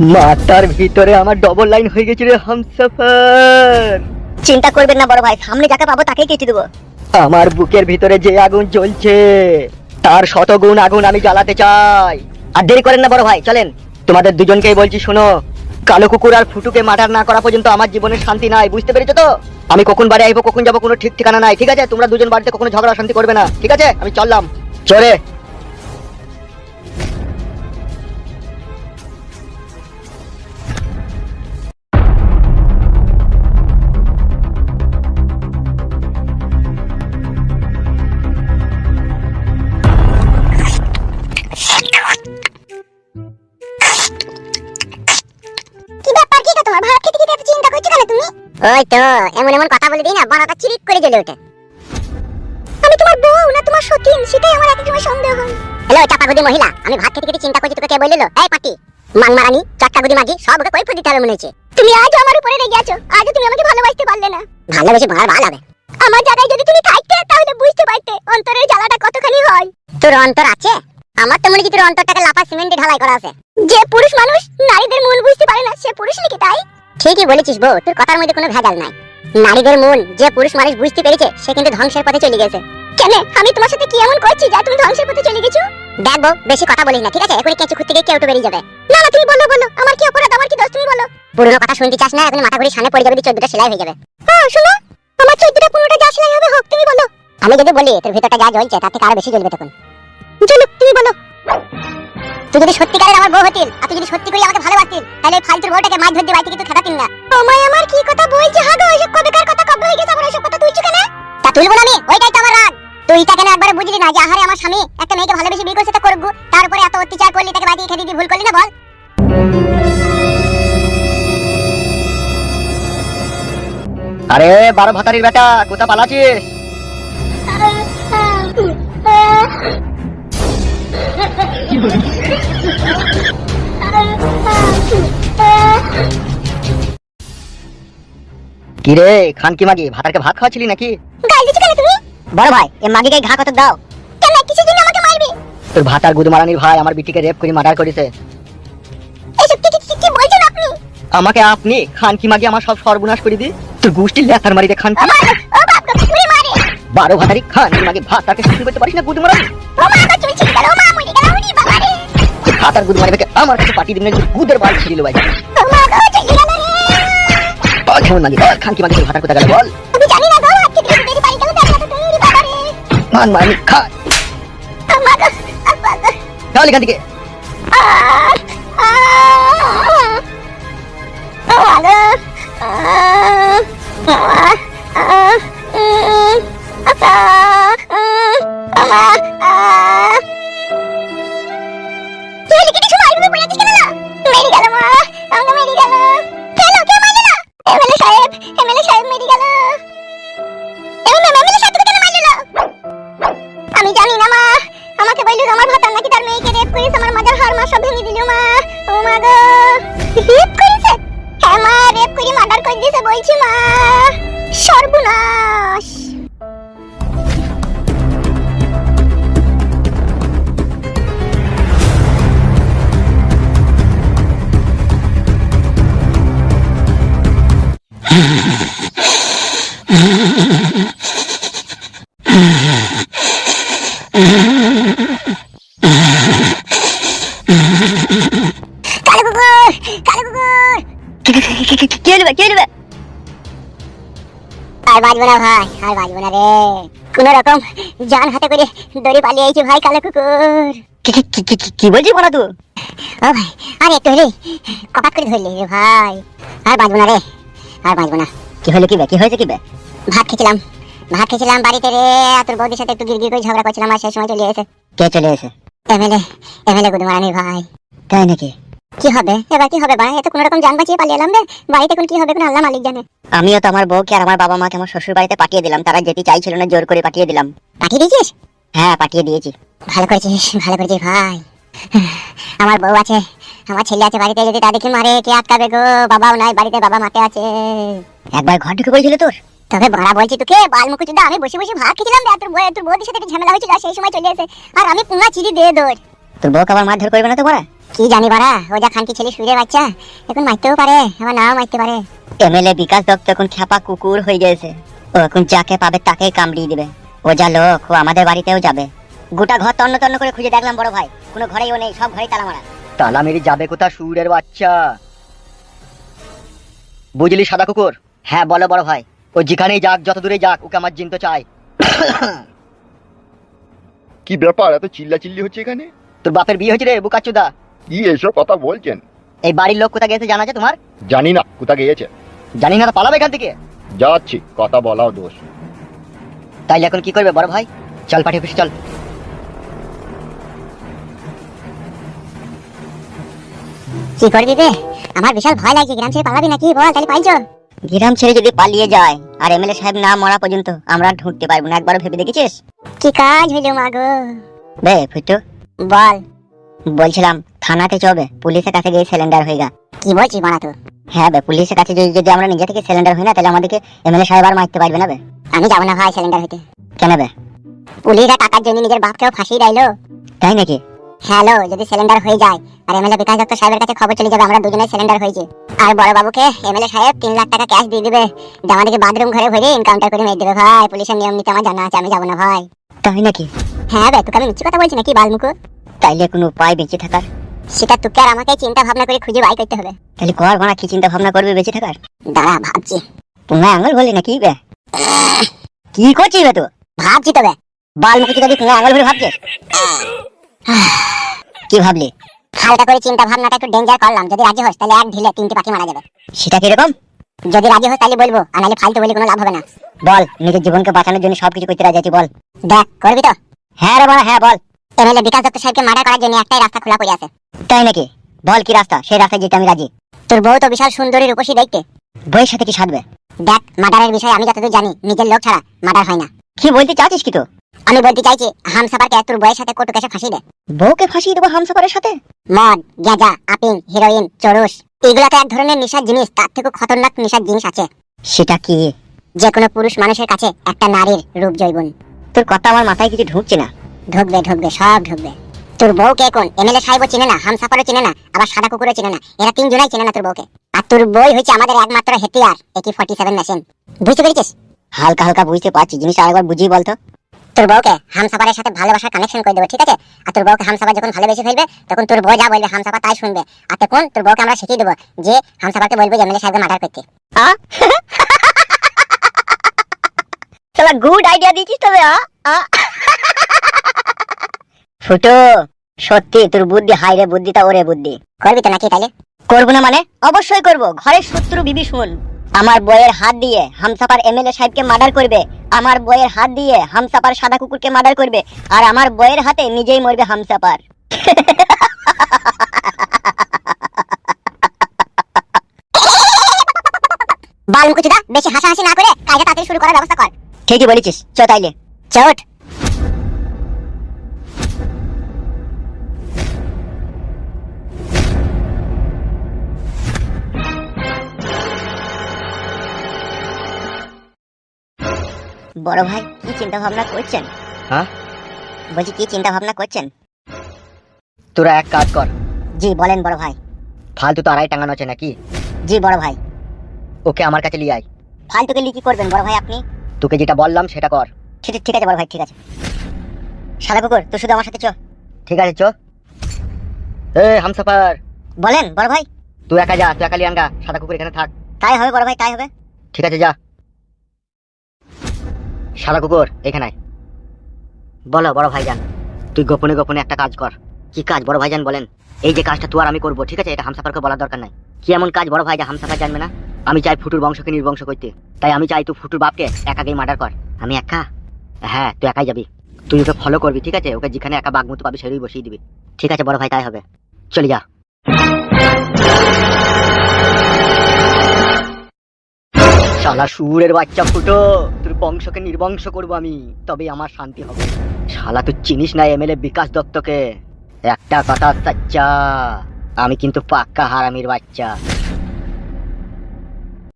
মাথার ভিতরে আমার ডবল লাইন হয়ে গেছে রে হামসাফার। চিন্তা করবেন না বড় ভাই সামনে যাকে পাবো তাকেই কেটে দেবো। আমার বুকের ভিতরে যে আগুন জ্বলছে তার শতগুণ আগুন আমি জ্বালাতে চাই। আর দেরি করেন না বড় ভাই চলেন। তোমাদের দুজনকেই বলছি শোনো। কালো কুকুর আর ফুটুকে মার্ডার না করা পর্যন্ত আমার জীবনে শান্তি নাই বুঝতে পেরেছ তো? আমি কখন বাড়ি আইবো কখন যাব কোনো ঠিক ঠিকানা নাই ঠিক আছে? তোমরা দুজন বাড়িতে কখনো ঝগড়া শান্তি করবে না ঠিক আছে? আমি চললাম। চলে। ওই তো এমন এমন কথা বলে দিই না বানাটা চিরিক করে জ্বলে ওঠে। আমি তোমার বউ না তোমার সতীন সেটাই আমার এক সময় সন্দেহ। হয় হ্যালো চাপাগুদি মহিলা আমি ভাত খেতে খেতে চিন্তা করছি তোকে কে বলল? এই পাটি মাংমারানি চাটকাগুদি মাগি সব ওকে কৈফত দিতে হবে মনে হচ্ছে। তুমি আজ আমার উপরে রেগে আছো আজ তুমি আমাকে ভালোবাসতে পারলে না। ভালোবেসে ভার ভালো হবে। আমার জায়গায় যদি তুমি থাকতে তাহলে বুঝতে পারতে অন্তরের জ্বালাটা কতখানি হয়। তোর অন্তর আছে? আমার তো মনে তোর অন্তরটাকে লাফা সিমেন্টে ঢালাই করা আছে। যে পুরুষ মানুষ নারীদের মন বুঝতে পারে না, সে পুরুষ নাকি তাই? ঠিকই বলেছিস বউ, তোর কথার মধ্যে কোনো ভেজাল নাই। নারীদের মন, যে পুরুষ মানুষ বুঝতে পেরেছে, সে কিন্তু ধ্বংসের পথে চলে গেছে। কেন, আমি তোমার সাথে কি এমন করছি যা তুমি ধ্বংসের পথে চলে গেছো? দেখ বউ, বেশি কথা বলিস না, ঠিক আছে? এখনই কেঁচু খুঁজতে গিয়ে কেউ তো বেরিয়ে যাবে। না না, তুমি বলো বলো, আমার কি অপরাধ, আমার কি দোষ, তুমি বলো। পুরনো কথা শুনতে চাস না, এখন মাথা ঘুরে সামনে পড়ে যাবে চোদ্দটা সেলাই হয়ে যাবে। হ্যাঁ শোনো, আমার চোদ্দটা, পনেরোটা যা সেলাই হবে, হোক, তুমি বলো। আমি যদি বলি, তোর ভিতরটা যা জ্বলছে, তার থেকে আরও বেশি জ্বলবে তখন। চলো তুমি বলো তুই যদি সত্যিকারের আমার বউ হতিল আর তুই যদি সত্যি করে আমাকে ভালোবাসতিল তাহলে ওই ফালতুর বউটাকে মাছ ধরতে বাড়িতে কিন্তু খেতাতিন না। তোমায় আমার কি কথা বলছে? হাগো ওইসব কবেকার কথা? কবে হয়ে গেছে আমার ওইসব কথা তুলছো কেন? তা তুলবো না আমি ওইটাই তো আমার রাগ। তুই তাকে না একবার বুঝলি না যে আহারে আমার স্বামী একটা মেয়েকে ভালোবেসে বিয়ে করছে তো করব। তার উপরে এত অত্যাচার করলি তাকে বাড়িতে খেতে দিয়ে ভুল করলি না বল। আরে বারো ভাতারির বেটা কোথা পালাছিস কি রে খান কি মাগি? ভাতারকে ভাত খাওয়াছিলি নাকি? গাল দিছো কেন তুমি? বড় ভাই এ মাগিকে ঘা কত দাও। কেন কিসের জন্য আমাকে মারবে? তোর ভাতার গুদমারানির ভাই আমার বিটিকে রেপ করে মার্ডার করেছে। এসব কি কি- কি বলছেন আপনি? আমাকে আপনি খান কি মাগি আমার সব সর্বনাশ করে দি তোর গোষ্ঠীর লেথার মারিতে খান কি আমার ও বাপ গো পুরি মারে। বারো ভাতারি খান কি মাগি ভাত তাকে শাসন করতে পারিস না গুদমারানি? ও মা গো চুল ছিঁড়ে গেল মা মরে গেল ওরে বাবা রে ভাতার গুদমারি বেকে আমার কাছে পাঠিয়ে দিন না গুদের বাল ছিড়িল ভাই কেমন মাগি খান কি মাগি তোর ভাতার কোথা গেল বল। আমি জানি না গো আজকে দিন দেরি বাড়ি গেল দেখা তো ওরে বাবা রে মান মানি গো চল এখান থেকে। আহ। আমি জানি না, মা। আমাকে বলল আমার ভাতার নাকি তার মেয়েকে রেপ করেছে আমার মাজার হার মা সব ভেঙে দিল, মা। ও মা গো। রেপ করেছে হ্যাঁ মা রেপ করে মার্ডার করে দিয়েছে বলছি, মা। সর্বনাশ। কালো কুকুর কালো কুকুর কে নেবে কে নেবে আর বাজবো না ভাই আর বাজবো না রে। কোন রকম জান হাতে করে দড়ি পালিয়ে আইছি ভাই কালো কুকুর। কি কি- কি কি- কি বলছিস বলা তুই ও ভাই আরে একটু হলে কপাত করে ধরলি রে ভাই। আর বাজবো না রে আর বাজবো না। কি হলো কি বে? কি হয়েছে কি বে? ভাত খেয়েছিলাম ভাত খেয়েছিলাম বাড়িতে রে। আর তোর বৌদির সাথে একটু গিরগির করে ঝগড়া করছিলাম আর সেই সময় চলে এসে। কে চলে এসে? এমএলএ এমএলএ গুদমারানি ভাই। তাই নাকি? কি হবে? এবার কি হবে বাড়া এত কোনো রকম জান বাঁচিয়ে পালিয়ে এলাম রে। বাড়িতে কোন কি হবে কোন আল্লাহ মালিক জানে। আমিও তো আমার বউকে আর আমার বাবা মাকে আমার শ্বশুর বাড়িতে পাঠিয়ে দিলাম। তারা যেতে চাইছিল না জোর করে পাঠিয়ে দিলাম। পাঠিয়ে দিয়েছিস? হ্যাঁ পাঠিয়ে দিয়েছি। ভালো করেছিস ভালো করেছিস ভাই। আমার বউ আছে আমার ছেলে আছে বাড়িতে যদি তাদেরকে মারে কে আটকাবে গো? বাবাও নাই বাড়িতে বাবা মাকে আছে। একবার ঘর ঢুকে পড়েছিল তোর? তবে বড়া বলছি তোকে বাল মুকুচুদা আমি বসে বসে ভাত খেয়েছিলাম রে, তোর বউ তোর বউদের সাথে ঝামেলা হয়েছিল সেই সময় চলে এসে আর আমি পুঙ্গা চিড়ি দিয়ে দৌড়। তোর বউকে আবার মারধর করবে না তো বড়া? কি জানি বাড়া ও যা খানকি ছেলে সুরে বাচ্চা এখন মারতেও পারে আবার নাও মারতে পারে। এমএলএ বিকাশ দত্ত এখন খ্যাপা কুকুর হয়ে গেছে। ও এখন যাকে পাবে তাকেই কামড়িয়ে দিবে। ও যা লোক ও আমাদের বাড়িতেও যাবে। গোটা ঘর তন্ন তন্ন করে খুঁজে দেখলাম বড় ভাই। কোনো ঘরেই ও নেই সব ঘরেই তালা মারা। তালা মেরে যাবে কোথা সুরের বাচ্চা? বুঝলি সাদা কুকুর? হ্যাঁ বলো বড় ভাই। ও যেখানেই যাক যত দূরে যাক ওকে আমার জিনতে চাই। কি ব্যাপার এত চিল্লা চিল্লি হচ্ছে এখানে? তোর বাপের বিয়ে হয়েছে রে বুকাচুদা কি এসব কথা বলছেন? এই বাড়ির লোক কোথা গেছে জানা আছে তোমার? জানি না কোথা গিয়েছে। জানি না তো পালাবে এখান থেকে? যাচ্ছি কথা বলাও দোষ। তাইলে এখন কি করবে বড় ভাই? চল পাঠিয়ে অফিসে চল। কি করবি বে আমার বিশাল ভয় লাগছে গ্রাম ছেড়ে পালাবি নাকি? বল তাহলে পাইছো গ্রাম ছেড়ে যদি পালিয়ে যায় আর এমএলএ সাহেব না মরা পর্যন্ত আমরা আর ঢুকতে পারব না একবার ভেবে দেখেছিস? কি কাজ হইল মাগো বে ফুটু। বল। বলছিলাম থানাতে চবে পুলিশের কাছে গিয়ে সিলিন্ডার হয়ে গা কি বলছিস মারা তো হ্যাঁ বে পুলিশের কাছে যদি যদি আমরা নিজে থেকে সিলিন্ডার হই না তাহলে আমাদেরকে এমএলএ সাহেব আর মারতে পারবে না বে। আমি যাব না ভাই সিলিন্ডার হইতে। কেন বে? পুলিশরা টাকার জন্য নিজের বাপকেও ফাঁসিয়ে দিলো তাই নাকি? হ্যালো যদি সিলিন্ডার হয়ে যায় আর এমএলএ বিকাশ দত্ত সাহেবের কাছে খবর চলে যাবে আমরা দুজনে সিলিন্ডার হয়েছে আর বড় বাবুকে এমএলএ সাহেব তিন লাখ টাকা ক্যাশ দিয়ে দিবে। দিয়ে আমাদেরকে বাথরুম ঘরে ভরে এনকাউন্টার করে মেরে দেবে ভাই পুলিশের নিয়ম নীতি আমার জানা আছে আমি যাব না ভাই। তাই নাকি? হ্যাঁ বে তোকে আমি মিথ্যে কথা বলছি নাকি বালমুকু তাইলে কোনো উপায় বেঁচে থাকার? সেটা তোকে আর আমাকে চিন্তা ভাবনা করে খুঁজে বাই করতে হবে। তাহলে কর গোনা কি চিন্তা ভাবনা করবে বেঁচে থাকার? দাঁড়া ভাবছি। পুঙ্গা আঙুল বলি না কি বে? কি করছিস বে তো ভাবছি তবে বালমুখী যদি পুঙ্গা আঙুল ভরে ভাবছিস? কি ভাবলি? হালকা করে চিন্তা ভাবনাটা একটু ডেঞ্জার করলাম। যদি রাজি হোস তাহলে এক ঢিলে তিনটে পাখি মারা যাবে। সেটা কীরকম? যদি রাজি হোস তাহলে বলব আর নাহলে ফালতু বলে কোনো লাভ হবে না। বল নিজের জীবনকে বাঁচানোর জন্য সবকিছু করতে রাজি আছি বল। দেখ করবি তো? হ্যাঁ রে বল হ্যাঁ বল। এমএলএ বিকাশ দত্ত সাহেবকে মার্ডার করার জন্য একটাই রাস্তা খোলা পড়ে আছে। তাই নাকি? বল কি রাস্তা? সেই রাস্তায় যেতে আমি রাজি। তোর বউ তো বিশাল সুন্দরী রূপসী দেখতে। বইয়ের সাথে কি সাধবে? দেখ মার্ডারের বিষয়ে আমি যতদূর জানি নিজের লোক ছাড়া মার্ডার হয় না। কি বলতে চাচ্ছিস কি তো আমি বলতে চাইছি হামসাফারকে তোর বউয়ের সাথে কটু কেসে ফাঁসি দে। বউকে ফাঁসিয়ে দেবো হামসাফারের সাথে? মদ গাঁজা আপিং হিরোইন চরুস এগুলো তো এক ধরনের নেশার জিনিস তার থেকে খতরনাক নেশার জিনিস আছে। সেটা কি? যে কোনো পুরুষ মানুষের কাছে একটা নারীর রূপ জৈবন তোর কথা আমার মাথায় কিছু ঢুকছে না। ঢুকবে ঢুকবে সব ঢুকবে। তোর বউকে এখন এমএলএ সাহেবও চিনে না হামসাফারও চিনে না আবার সাদা কুকুরও চিনে না। এরা তিনজনাই চিনে না তোর বউকে। আর তোর বই হচ্ছে আমাদের একমাত্র হেতিয়ার একি ফর্টি সেভেন মেশিন বুঝতে পেরেছিস? হালকা হালকা বুঝতে পারছি জিনিসটা আরেকবার বুঝিয়ে বলতো তোর বউকে হামসাফারের সাথে ভালোবাসার কানেকশন করে দেবো ঠিক আছে? আর তোর বউকে হামসাফার যখন ভালোবেসে ফেলবে তখন তোর বউ যা বলবে হামসাফার তাই শুনবে। আর তখন তোর বউকে আমরা শিখিয়ে দেবো যে হামসাফারকে বলব যে এমএলএ সাহেবকে মার্ডার করতে। গুড আইডিয়া দিয়েছিস তবে আ? ফুটো সত্যি তোর বুদ্ধি হাই রে বুদ্ধিটা ওরে বুদ্ধি। করবি তো নাকি তাহলে করব না মানে? অবশ্যই করব। ঘরের শত্রু শুন আমার বইয়ের হাত দিয়ে হামসাপার এমএলএ সাহেবকে মার্ডার করবে। আমার বইয়ের হাত দিয়ে হামসাপার সাদা কুকুরকে মার্ডার করবে। আর আমার বইয়ের হাতে নিজেই মরবে হামসাপার বালমুকুচুদা বেশি হাসাহাসি না করে কাজটা তাড়াতাড়ি শুরু করার ব্যবস্থা কর। ঠিকই বলেছিস। চ তাইলে। চোট। বড় ভাই কি চিন্তা ভাবনা করছেন? হ্যাঁ? বলছি কি চিন্তা ভাবনা করছেন? তোরা এক কাজ কর। জি বলেন বড় ভাই। ফালতু তো আড়াই টাঙানো আছে নাকি? জি বড় ভাই। ওকে আমার কাছে নিয়ে আয়। ফালতুকে লিখি করবেন বড় ভাই আপনি? তোকে যেটা বললাম সেটা কর। ঠিক ঠিক আছে বড় ভাই ঠিক আছে। সাদা কুকুর তুই শুধু আমার সাথে চ। ঠিক আছে চো। এ হামসাফার। বলেন বড় ভাই। তুই একা যা তুই একা লিয়ানগা সাদা কুকুর এখানে থাক। তাই হবে বড় ভাই তাই হবে। ঠিক আছে যা। সাদা কুকুর, এখানে বলো, বড় ভাইজান, তুই গোপনে গোপনে একটা কাজ কর। কি কাজ, বড় ভাইজান বলেন? এই যে কাজটা তুই আর আমি করব, ঠিক আছে? এটা হামসাফারকে বলার দরকার নাই। কি এমন কাজ, বড় ভাই, যা হামসাফার জানবে না? আমি চাই ফুটুর বংশকে নির্বংশ করতে। তাই আমি চাই তুই ফুটুর বাপকে একাকেই মার্ডার কর। আমি একা? হ্যাঁ তুই একাই যাবি। তুই ওকে ফলো করবি, ঠিক আছে? ওকে যেখানে একা বাগমতো পাবি, সেটাই বসিয়ে দিবি। ঠিক আছে, বড় ভাই, তাই হবে। চলে যা। শালা সুরের বাচ্চা ফুটো, তোর বংশকে নির্বংশ করব আমি তবে আমার শান্তি হবে। শালা, তুই চিনিস না এমএলএ বিকাশ দত্তকে? একটা কথা সাচ্চা, আমি কিন্তু পাক্কা হারামির বাচ্চা।